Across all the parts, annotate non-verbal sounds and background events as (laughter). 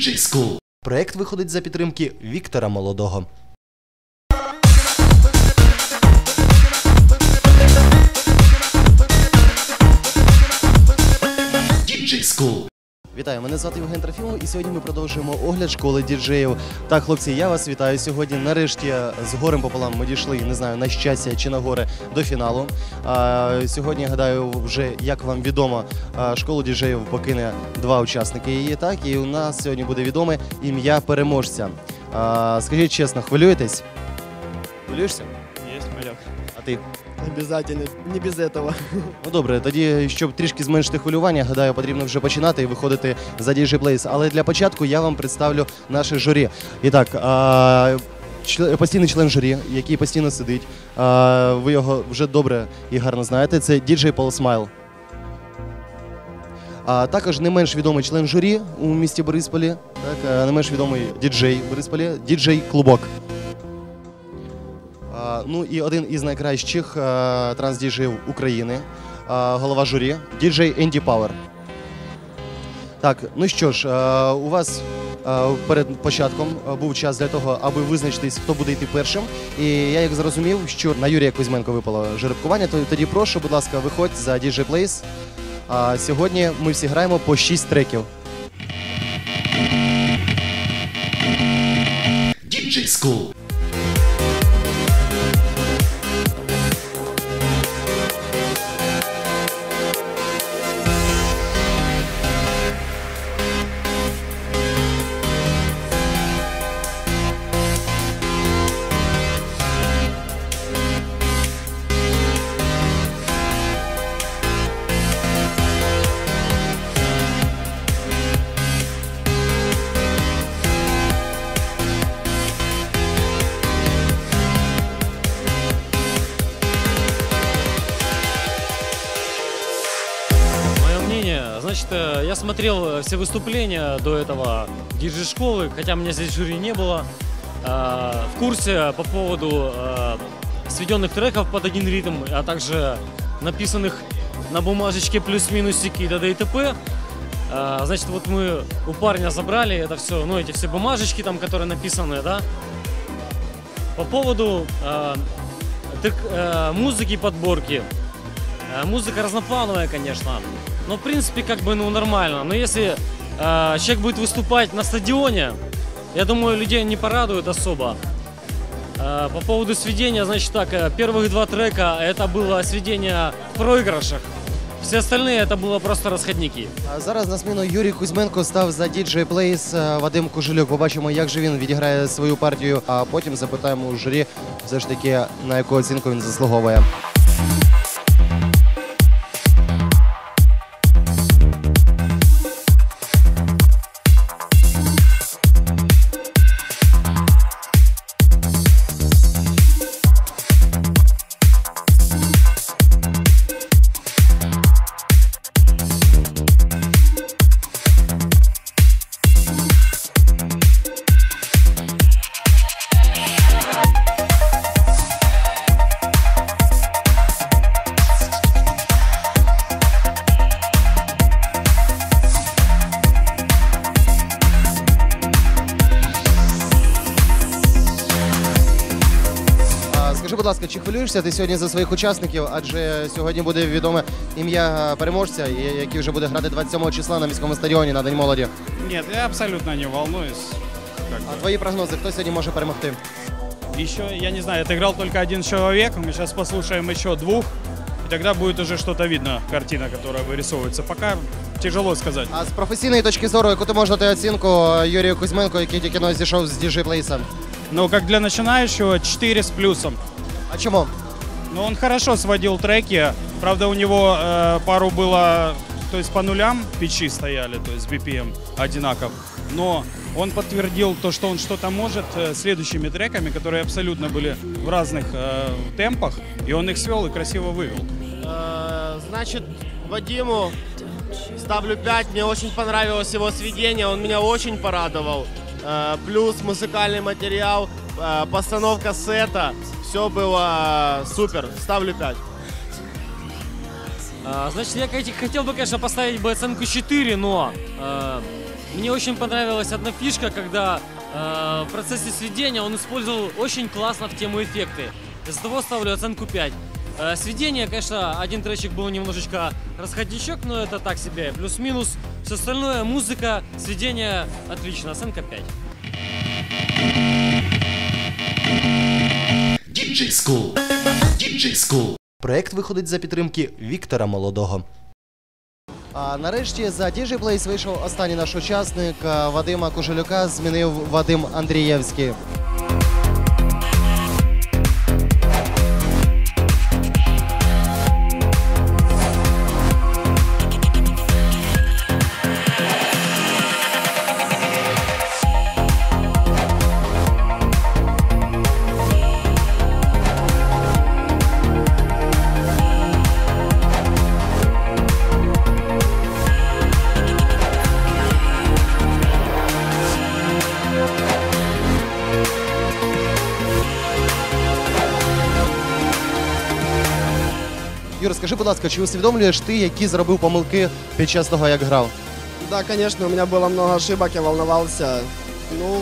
DJ School. Проект виходить за підтримки Віктора Молодого. DJ School. Вітаю, мене звати Євген Трофімов, і сьогодні ми продовжуємо огляд школи діджеїв. Так, хлопці, я вас вітаю. Сьогодні нарешті з горем пополам ми дійшли, не знаю, на щастя чи на горе до фіналу. А, сьогодні, гадаю, вже як вам відомо, школу діджеїв покине два учасники її. Так, і у нас сьогодні буде відоме ім'я переможця. А, скажіть чесно, хвилюєтесь? Хвилюєшся? Есть малек. А ти? Обязательно, не без этого. Ну добре, тоді, щоб трішки зменшити хвилювання, гадаю, потрібно вже починати і виходити за DJ Place. Але для початку я вам представлю наше журі. І так, а, чле- постійний член журі, який постійно сидить. А, ви його вже добре і гарно знаєте. Це DJ Paul Смайл. А також не менш відомий член журі у місті Борисполі, так, не менш відомий діджей в Борисполі, діджей Клубок. Ну і один із найкращих а, транс-діджеїв України, голова журі, діджей Енді Пауер. Так, ну що ж, у вас перед початком був час для того, аби визначитись, хто буде йти першим. І я як зрозумів, що на Юрія Кузьменко випало жеребкування, то тоді прошу, будь ласка, виходь за DJ Place. А сьогодні ми всі граємо по 6 треків. DJ School. Значит, э, я смотрел э, все выступления до этого диджей-школы, хотя меня здесь жюри не было. Э, В курсе по поводу э, сведенных треков под один ритм, а также написанных на бумажечке плюс-минусики и т.д. и т.п. Э, Значит, вот мы у парня забрали это все, ну, эти все бумажечки там, которые написаны, да. По поводу э, трек- э, музыки подборки. Э, Музыка разноплановая, конечно Но, в принципе, как бы, ну, нормально. Но если э, человек будет выступать на стадионе, я думаю, людей не порадует особо. Э, по поводу сведения, значит так, э, первых два трека это было сведение в проигрышах. Все остальные это было просто расходники. А зараз на зміну Юрій Кузьменко став за DJ Place е, Вадим Кожелюк. Побачимо, як же він відіграє свою партію, а потім запитаємо у журі все ж таки, на яку оцінку він заслуговує. будь ласка, чи хвилюєшся ти сьогодні за своїх учасників? Адже сьогодні буде відоме ім'я переможця, і- який вже буде грати 27 числа на міському стадіоні на День молоді. Нет, я абсолютно не волнуюсь. Как А твої прогнози, хто сьогодні може перемогти? бы. Еще, я не знаю, отыграл только один человек, мы сейчас послушаем еще двух, и тогда будет уже что-то видно, картина, которая вырисовывается. Пока тяжело сказать. А з професійної точки зору, яку ти можеш дати оцінку Юрію Кузьменко, який тільки но зійшов з DJ Place? Но как для начинающего 4 с плюсом. А чому? Но он хорошо сводил треки, правда у него э, пару было, то есть по нулям печи стояли, то есть BPM одинаков, но он подтвердил то, что он что-то может э, следующими треками, которые абсолютно были в разных э, темпах, и он их свел и красиво вывел. Э, Значит, Вадиму ставлю 5. Мне очень понравилось его сведение, он меня очень порадовал. Э, Плюс музыкальный материал, э, постановка сета, все было супер. Ставлю 5. А, значит, я хотел бы, конечно, поставить бы оценку 4, но э, мне очень понравилась одна фишка, когда э, в процессе сведения он использовал очень классно в тему эффекты. Из-за того ставлю оценку 5. Э, сведение, конечно, один тречик был немножечко расходничок, но это так себе, плюс-минус. Все остальное, музыка, сведение, отлично, оценка 5. DJ School. DJ School. Проект виходить за підтримки Віктора Молодого. А нарешті за DJ Place вийшов останній наш учасник Вадима Кожелюка. Змінив Вадим Андрієвський. Юра, скажи, будь ласка, чи усвідомлюєш ти, які зробив помилки під час того, як грав? Да, конечно, у меня было много ошибок, я волновался. Ну,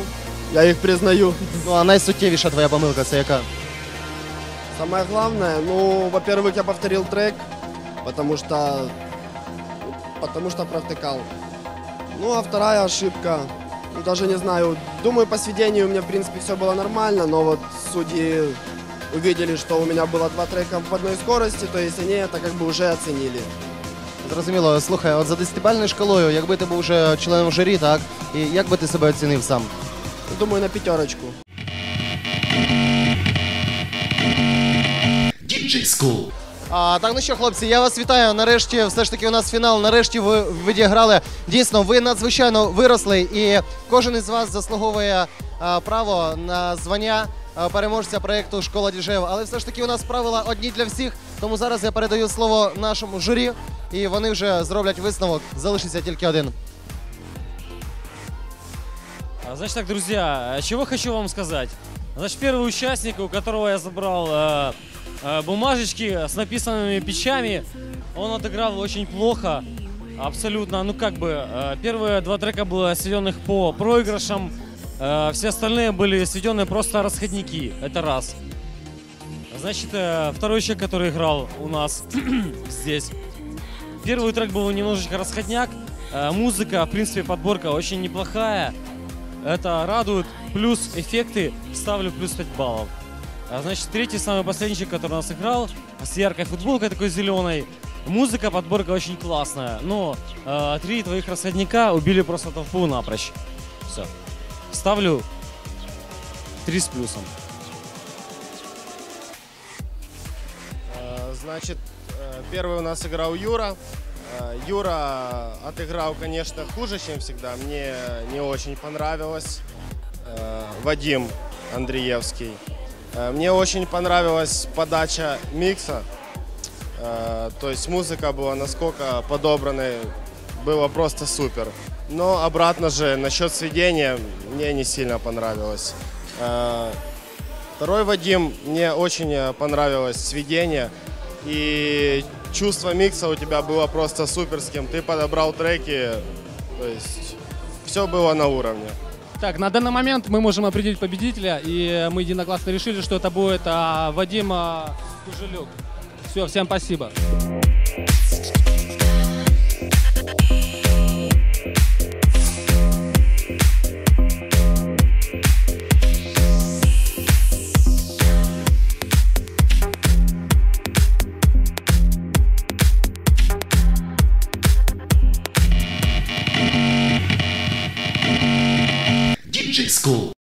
я их признаю. Ну а найсуттєвіша твоя помилка це яка? Самое главное, ну, во-первых, я повторил трек, потому что... Потому что провтыкал. Ну, а вторая ошибка, ну, даже не знаю, думаю, по сведению у меня, в принципе, все было нормально, но вот судьи увидели, что у меня было два трека в одной скорости, то есть они это как бы уже оценили. Зрозуміло, слухай, от за десятибальною шкалою, якби ти був вже членом журі, так? І як би ти себе оцінив сам? Думаю, на пятерочку. DJ School. А, так, ну що, хлопці, я вас вітаю. Нарешті, все ж таки, у нас фінал. Нарешті ви відіграли. Дійсно, ви надзвичайно виросли, і кожен із вас заслуговує а, право на звання а, переможця проєкту Школа діджеїв. Але все ж таки у нас правила одні для всіх. Тому зараз я передаю слово нашому журі, і вони вже зроблять висновок. Залишиться тільки один. А, Значит так, друзья, а чего хочу вам сказать. Значит, первый участник, у которого я забрал э, э, бумажечки с написанными печами, он отыграл очень плохо, абсолютно. Ну как бы, э, первые два трека было сведенных по проигрышам, э, все остальные были сведены просто расходники. Это раз. Значит, э, второй человек, который играл у нас (clears throat) здесь. Первый трек был немножечко расходняк. Э, музыка, в принципе, подборка очень неплохая. Это радует. Плюс эффекты ставлю плюс 5 баллов. Значит, третий, самый последний человек, который у нас играл, с яркой футболкой такой зеленой. Музыка, подборка очень классная. Но э, три твоих расходника убили просто толпу напрочь. Все. Ставлю 3 с плюсом. Э, Значит, э, первый у нас играл Юра. Э, Юра отыграл, конечно, хуже, чем всегда. Мне не очень понравилось. Вадим Андреевский. Мне очень понравилась подача микса. То есть музыка была насколько подобранной, было просто супер. Но обратно же, насчет сведения, мне не сильно понравилось. Э, Второй Вадим, мне очень э, понравилось сведение. И чувство микса у тебя было просто суперским. Ты подобрал треки, то есть все было на уровне. Так, на данный момент мы можем определить победителя, и мы единогласно решили, что это будет а, Вадим а, Кужелюк. Все, всем спасибо.